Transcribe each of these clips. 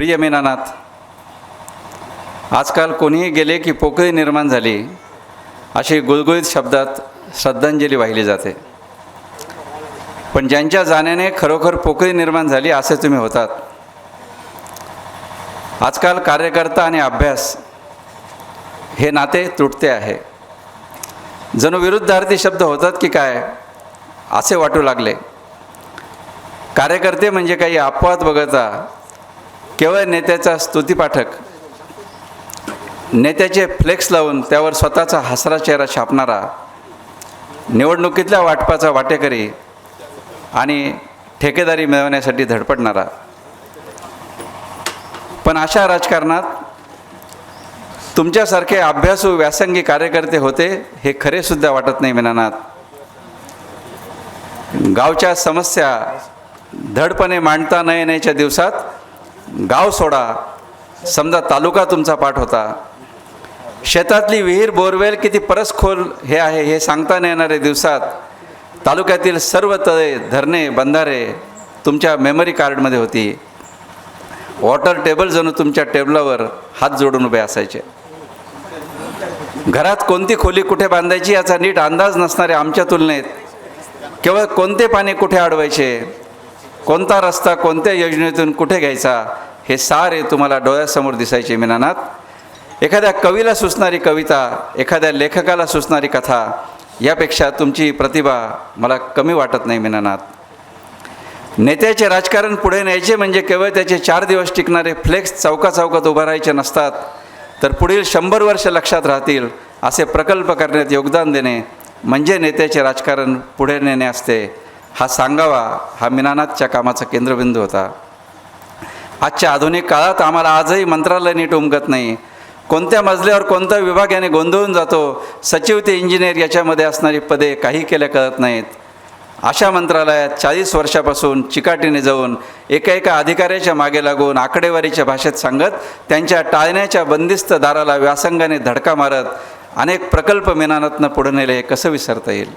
प्रिय मेनानाथ आजकाल कोणीही गेले की पोकळी निर्माण झाली अशी गुळगुळीत शब्दात श्रद्धांजली वाहिली जाते. पण ज्यांच्या जाण्याने खरोखर पोकळी निर्माण झाली असे तुम्ही होतात. आजकाल कार्यकर्ता आणि अभ्यास हे नाते तुटते आहे. जणू विरुद्धार्थी शब्द होतात की काय असे वाटू लागले. कार्यकर्ते म्हणजे काही अपवाद वगळता केवळ नेत्याचा स्तुतीपाठक नेत्याचे फ्लेक्स लावून त्यावर स्वतःचा हसरा चेहरा छापणारा निवडणुकीतल्या वाटपाचा वाटेकरी आणि ठेकेदारी मिळवण्यासाठी धडपडणारा. पण अशा राजकारणात तुमच्यासारखे अभ्यासू व्यासंगी कार्यकर्ते होते हे खरेसुद्धा वाटत नाही मनात गावच्या समस्या धडपणे मांडता न येण्याच्या दिवसात गाव सोडा. समजा तालुका तुमचा पाठ होता. शेतातली विहीर बोरवेल किती परस खोल हे आहे हे सांगता न येणाऱ्या दिवसात. तालुक्यातील सर्व तळे धरणे बंधारे तुमच्या मेमरी कार्डमध्ये होती. वॉटर टेबल जणू तुमच्या टेबलावर हात जोडून उभे असायचे. घरात कोणती खोली कुठे बांधायची याचा नीट अंदाज नसणारे आमच्या तुलनेत. केवळ कोणते पाणी कुठे अडवायचे? कोणता रस्ता कोणत्या योजनेतून कुठे घ्यायचा? हे सारे तुम्हाला डोळ्यासमोर दिसायचे मिनानात एखाद्या कवीला सुचणारी कविता एखाद्या लेखकाला सुचणारी कथा यापेक्षा तुमची प्रतिभा मला कमी वाटत नाही मिनानात नेत्याचे राजकारण पुढे न्यायचे म्हणजे केवळ त्याचे चार दिवस टिकणारे फ्लेक्स चौका चौकात उभं राहायचे नसतात तर पुढील शंभर वर्ष लक्षात राहतील असे प्रकल्प करण्यात योगदान देणे म्हणजे नेत्याचे राजकारण पुढे नेणे असते. हा सांगावा हा मिनानाथच्या कामाचा केंद्रबिंदू होता. आजच्या आधुनिक काळात आम्हाला आजही मंत्रालय नीट उमगत नाही. कोणत्या मजल्यावर कोणता विभाग याने गोंधळून जातो सचिव ते इंजिनियर याच्यामध्ये असणारी पदे काही केल्या कळत नाहीत. अशा मंत्रालयात चाळीस वर्षापासून चिकाटीने जाऊन एका एका अधिकाऱ्याच्या मागे लागून आकडेवारीच्या भाषेत सांगत त्यांच्या टाळण्याच्या बंदिस्त दाराला व्यासंगाने धडका मारत अनेक प्रकल्प मेनानतनं पुढे नेले हे कसं विसरता येईल?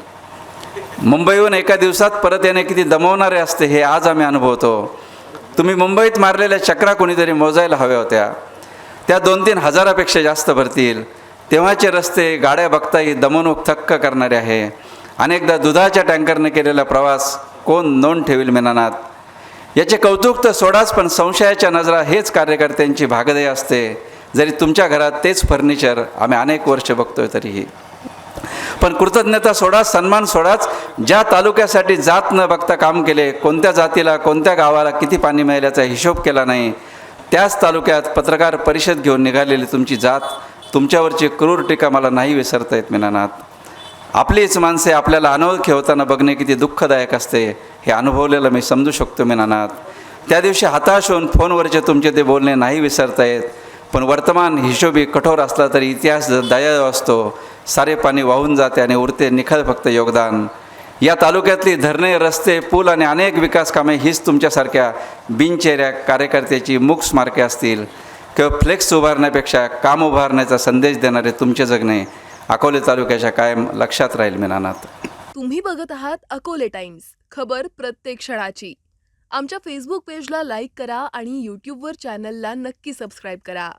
मुंबईहून एका दिवसात परत येणे किती दमवणारे असते हे आज आम्ही अनुभवतो. तुम्ही मुंबईत मारलेल्या चक्रा कोणीतरी मोजायला हव्या होत्या. त्या दोन तीन हजारापेक्षा जास्त भरतील. तेव्हाचे रस्ते गाड्या बघताही दमवणूक थक्क करणारे आहे. अनेकदा दुधाच्या टँकरने केलेला प्रवास कोण नोंद ठेवील मेनानात? याचे कौतुक तर सोडाच पण संशयाच्या नजरा हेच कार्यकर्त्यांची भागदय असते. जरी तुमच्या घरात तेच फर्निचर आम्ही अनेक वर्ष बघतोय तरीही. पण कृतज्ञता सोडा सन्मान सोडाच. ज्या तालुक्यासाठी जात न बघता काम केले कोणत्या जातीला कोणत्या गावाला किती पाणी मिळाल्याचा हिशोब केला नाही. त्याच तालुक्यात पत्रकार परिषद घेऊन निघालेली तुमची जात तुमच्यावरची क्रूर टीका मला नाही विसरता येत मीनानाथ. आपलीच माणसे आपल्याला अनोळखी होताना बघणे किती दुःखदायक असते हे अनुभवलेलं मी समजू शकतो मीनानाथ. त्या दिवशी हताश होऊन फोनवरचे तुमचे ते बोलणे नाही विसरता येत. पण वर्तमान हिशोबी कठोर असला तरी इतिहास दया असतो. सारे पाणी वाहून जाते आणि उरते निखळ फक्त योगदान. या तालुक्यातली धरणे रस्ते पूल आणि अनेक विकास कामे हीच तुमच्यासारख्या बिनचेऱ्या कार्यकर्त्याची मूक स्मारके असतील. किंवा फ्लेक्स उभारण्यापेक्षा काम उभारण्याचा संदेश देणारे तुमचे जगणे अकोले तालुक्याच्या कायम लक्षात राहील मिनानात तुम्ही बघत आहात अकोले टाइम्स. खबर प्रत्येक क्षणाची. आमच्या फेसबुक पेजला लाईक करा आणि यूट्यूबवर चॅनलला नक्की सबस्क्राईब करा.